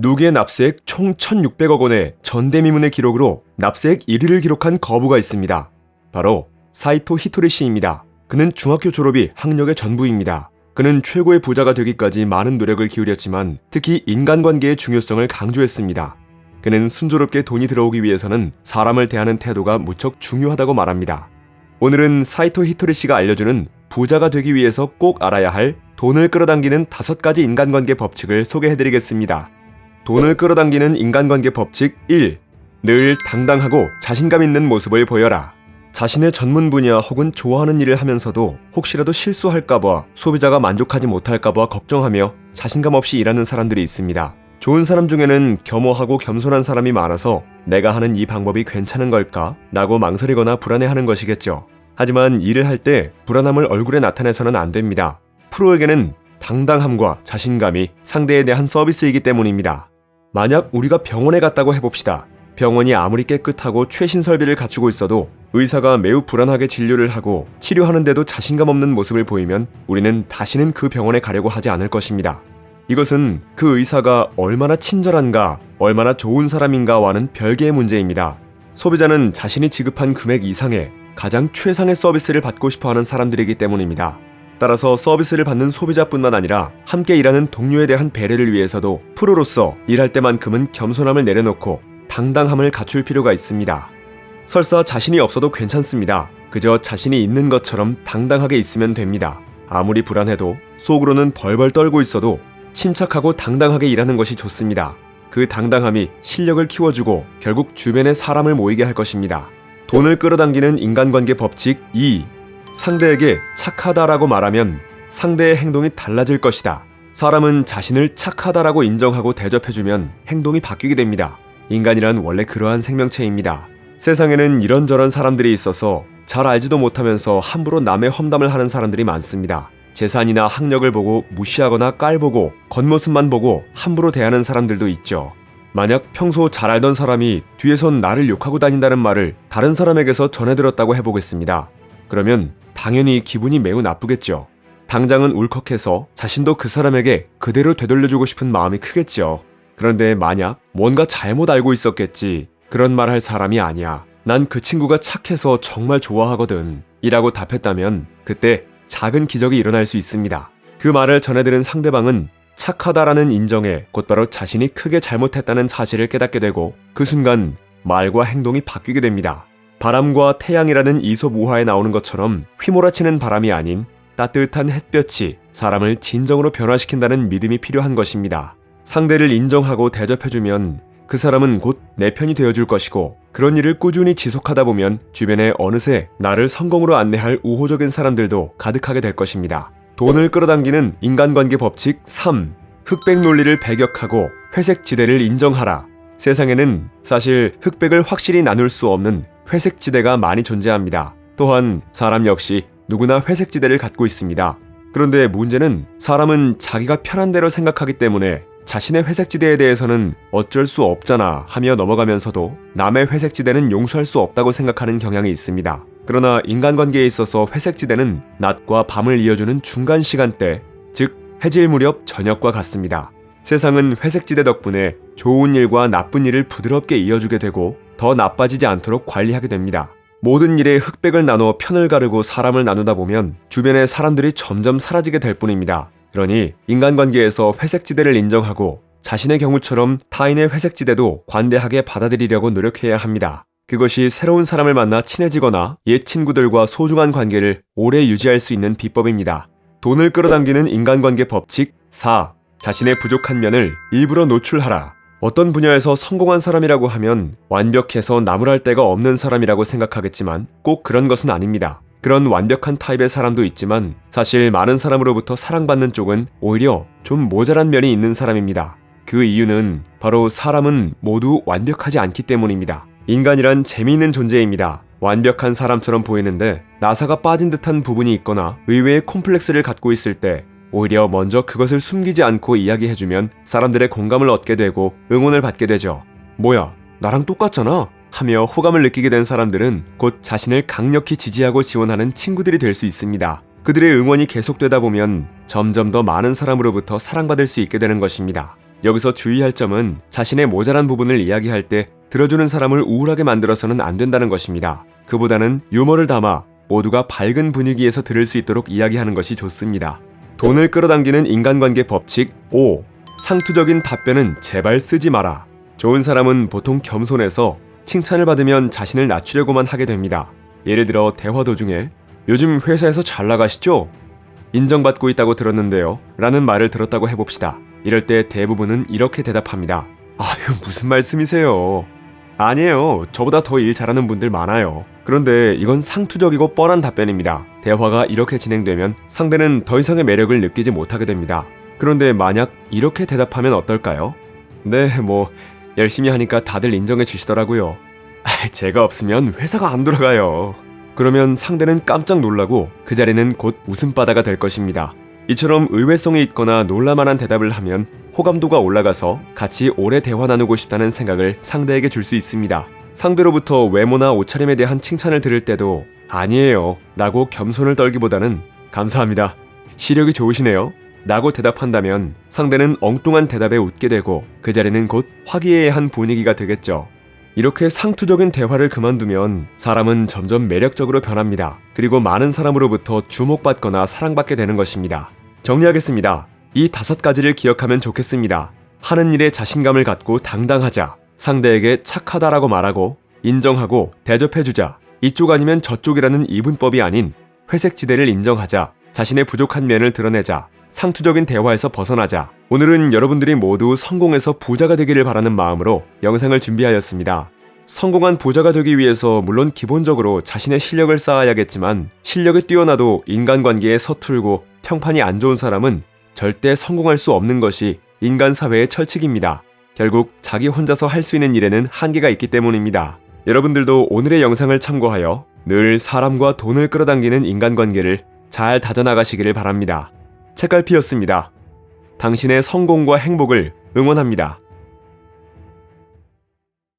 누기의 납세액 총 1,600억 원의 전대미문의 기록으로 납세액 1위를 기록한 거부가 있습니다. 바로 사이토 히토리 씨입니다. 그는 중학교 졸업이 학력의 전부입니다. 그는 최고의 부자가 되기까지 많은 노력을 기울였지만 특히 인간관계의 중요성을 강조했습니다. 그는 순조롭게 돈이 들어오기 위해서는 사람을 대하는 태도가 무척 중요하다고 말합니다. 오늘은 사이토 히토리 씨가 알려주는 부자가 되기 위해서 꼭 알아야 할 돈을 끌어당기는 다섯 가지 인간관계 법칙을 소개해드리겠습니다. 돈을 끌어당기는 인간관계 법칙 1. 늘 당당하고 자신감 있는 모습을 보여라. 자신의 전문 분야 혹은 좋아하는 일을 하면서도 혹시라도 실수할까봐 소비자가 만족하지 못할까봐 걱정하며 자신감 없이 일하는 사람들이 있습니다. 좋은 사람 중에는 겸허하고 겸손한 사람이 많아서 내가 하는 이 방법이 괜찮은 걸까? 라고 망설이거나 불안해하는 것이겠죠. 하지만 일을 할 때 불안함을 얼굴에 나타내서는 안 됩니다. 프로에게는 당당함과 자신감이 상대에 대한 서비스이기 때문입니다. 만약 우리가 병원에 갔다고 해봅시다. 병원이 아무리 깨끗하고 최신 설비를 갖추고 있어도 의사가 매우 불안하게 진료를 하고 치료하는데도 자신감 없는 모습을 보이면 우리는 다시는 그 병원에 가려고 하지 않을 것입니다. 이것은 그 의사가 얼마나 친절한가, 얼마나 좋은 사람인가와는 별개의 문제입니다. 소비자는 자신이 지급한 금액 이상의 가장 최상의 서비스를 받고 싶어 하는 사람들이기 때문입니다. 따라서 서비스를 받는 소비자뿐만 아니라 함께 일하는 동료에 대한 배려를 위해서도 프로로서 일할 때만큼은 겸손함을 내려놓고 당당함을 갖출 필요가 있습니다. 설사 자신이 없어도 괜찮습니다. 그저 자신이 있는 것처럼 당당하게 있으면 됩니다. 아무리 불안해도 속으로는 벌벌 떨고 있어도 침착하고 당당하게 일하는 것이 좋습니다. 그 당당함이 실력을 키워주고 결국 주변에 사람을 모이게 할 것입니다. 돈을 끌어당기는 인간관계 법칙 2. 상대에게 착하다라고 말하면 상대의 행동이 달라질 것이다. 사람은 자신을 착하다라고 인정하고 대접해주면 행동이 바뀌게 됩니다. 인간이란 원래 그러한 생명체입니다. 세상에는 이런저런 사람들이 있어서 잘 알지도 못하면서 함부로 남의 험담을 하는 사람들이 많습니다. 재산이나 학력을 보고 무시하거나 깔보고 겉모습만 보고 함부로 대하는 사람들도 있죠. 만약 평소 잘 알던 사람이 뒤에선 나를 욕하고 다닌다는 말을 다른 사람에게서 전해들었다고 해보겠습니다. 그러면 당연히 기분이 매우 나쁘겠죠. 당장은 울컥해서 자신도 그 사람에게 그대로 되돌려주고 싶은 마음이 크겠죠. 그런데 만약 뭔가 잘못 알고 있었겠지. 그런 말 할 사람이 아니야. 난 그 친구가 착해서 정말 좋아하거든. 이라고 답했다면 그때 작은 기적이 일어날 수 있습니다. 그 말을 전해들은 상대방은 착하다라는 인정에 곧바로 자신이 크게 잘못했다는 사실을 깨닫게 되고 그 순간 말과 행동이 바뀌게 됩니다. 바람과 태양이라는 이솝 우화에 나오는 것처럼 휘몰아치는 바람이 아닌 따뜻한 햇볕이 사람을 진정으로 변화시킨다는 믿음이 필요한 것입니다. 상대를 인정하고 대접해주면 그 사람은 곧 내 편이 되어줄 것이고 그런 일을 꾸준히 지속하다 보면 주변에 어느새 나를 성공으로 안내할 우호적인 사람들도 가득하게 될 것입니다. 돈을 끌어당기는 인간관계 법칙 3. 흑백 논리를 배격하고 회색 지대를 인정하라. 세상에는 사실 흑백을 확실히 나눌 수 없는 회색 지대가 많이 존재합니다. 또한 사람 역시 누구나 회색 지대를 갖고 있습니다. 그런데 문제는 사람은 자기가 편한 대로 생각하기 때문에 자신의 회색지대에 대해서는 어쩔 수 없잖아 하며 넘어가면서도 남의 회색지대는 용서할 수 없다고 생각하는 경향이 있습니다. 그러나 인간관계에 있어서 회색지대는 낮과 밤을 이어주는 중간 시간대, 즉 해질 무렵 저녁과 같습니다. 세상은 회색지대 덕분에 좋은 일과 나쁜 일을 부드럽게 이어주게 되고 더 나빠지지 않도록 관리하게 됩니다. 모든 일에 흑백을 나눠 편을 가르고 사람을 나누다 보면 주변의 사람들이 점점 사라지게 될 뿐입니다. 그러니 인간관계에서 회색지대를 인정하고 자신의 경우처럼 타인의 회색지대도 관대하게 받아들이려고 노력해야 합니다. 그것이 새로운 사람을 만나 친해지거나 옛 친구들과 소중한 관계를 오래 유지할 수 있는 비법입니다. 돈을 끌어당기는 인간관계 법칙 4. 자신의 부족한 면을 일부러 노출하라. 어떤 분야에서 성공한 사람이라고 하면 완벽해서 나무랄 데가 없는 사람이라고 생각하겠지만 꼭 그런 것은 아닙니다. 그런 완벽한 타입의 사람도 있지만 사실 많은 사람으로부터 사랑받는 쪽은 오히려 좀 모자란 면이 있는 사람입니다. 그 이유는 바로 사람은 모두 완벽하지 않기 때문입니다. 인간이란 재미있는 존재입니다. 완벽한 사람처럼 보이는데 나사가 빠진 듯한 부분이 있거나 의외의 콤플렉스를 갖고 있을 때 오히려 먼저 그것을 숨기지 않고 이야기해주면 사람들의 공감을 얻게 되고 응원을 받게 되죠. 뭐야, 나랑 똑같잖아. 하며 호감을 느끼게 된 사람들은 곧 자신을 강력히 지지하고 지원하는 친구들이 될 수 있습니다. 그들의 응원이 계속되다 보면 점점 더 많은 사람으로부터 사랑받을 수 있게 되는 것입니다. 여기서 주의할 점은 자신의 모자란 부분을 이야기할 때 들어주는 사람을 우울하게 만들어서는 안 된다는 것입니다. 그보다는 유머를 담아 모두가 밝은 분위기에서 들을 수 있도록 이야기하는 것이 좋습니다. 돈을 끌어당기는 인간관계 법칙 5. 상투적인 답변은 제발 쓰지 마라. 좋은 사람은 보통 겸손해서 칭찬을 받으면 자신을 낮추려고만 하게 됩니다. 예를 들어 대화 도중에 요즘 회사에서 잘 나가시죠? 인정받고 있다고 들었는데요. 라는 말을 들었다고 해봅시다. 이럴 때 대부분은 이렇게 대답합니다. 아유, 무슨 말씀이세요? 아니에요. 저보다 더 일 잘하는 분들 많아요. 그런데 이건 상투적이고 뻔한 답변입니다. 대화가 이렇게 진행되면 상대는 더 이상의 매력을 느끼지 못하게 됩니다. 그런데 만약 이렇게 대답하면 어떨까요? 네, 뭐, 열심히 하니까 다들 인정해 주시더라고요. 아, 제가 없으면 회사가 안 돌아가요. 그러면 상대는 깜짝 놀라고 그 자리는 곧 웃음바다가 될 것입니다. 이처럼 의외성이 있거나 놀라만한 대답을 하면 호감도가 올라가서 같이 오래 대화 나누고 싶다는 생각을 상대에게 줄 수 있습니다. 상대로부터 외모나 옷차림에 대한 칭찬을 들을 때도 아니에요 라고 겸손을 떨기보다는 감사합니다. 시력이 좋으시네요. 라고 대답한다면 상대는 엉뚱한 대답에 웃게 되고 그 자리는 곧 화기애애한 분위기가 되겠죠. 이렇게 상투적인 대화를 그만두면 사람은 점점 매력적으로 변합니다. 그리고 많은 사람으로부터 주목받거나 사랑받게 되는 것입니다. 정리하겠습니다. 이 다섯 가지를 기억하면 좋겠습니다. 하는 일에 자신감을 갖고 당당하자. 상대에게 착하다라고 말하고 인정하고 대접해주자. 이쪽 아니면 저쪽이라는 이분법이 아닌 회색 지대를 인정하자. 자신의 부족한 면을 드러내자. 상투적인 대화에서 벗어나자. 오늘은 여러분들이 모두 성공해서 부자가 되기를 바라는 마음으로 영상을 준비하였습니다. 성공한 부자가 되기 위해서 물론 기본적으로 자신의 실력을 쌓아야겠지만 실력이 뛰어나도 인간관계에 서툴고 평판이 안 좋은 사람은 절대 성공할 수 없는 것이 인간 사회의 철칙입니다. 결국 자기 혼자서 할 수 있는 일에는 한계가 있기 때문입니다. 여러분들도 오늘의 영상을 참고하여 늘 사람과 돈을 끌어당기는 인간관계를 잘 다져나가시기를 바랍니다. 책갈피였습니다. 당신의 성공과 행복을 응원합니다.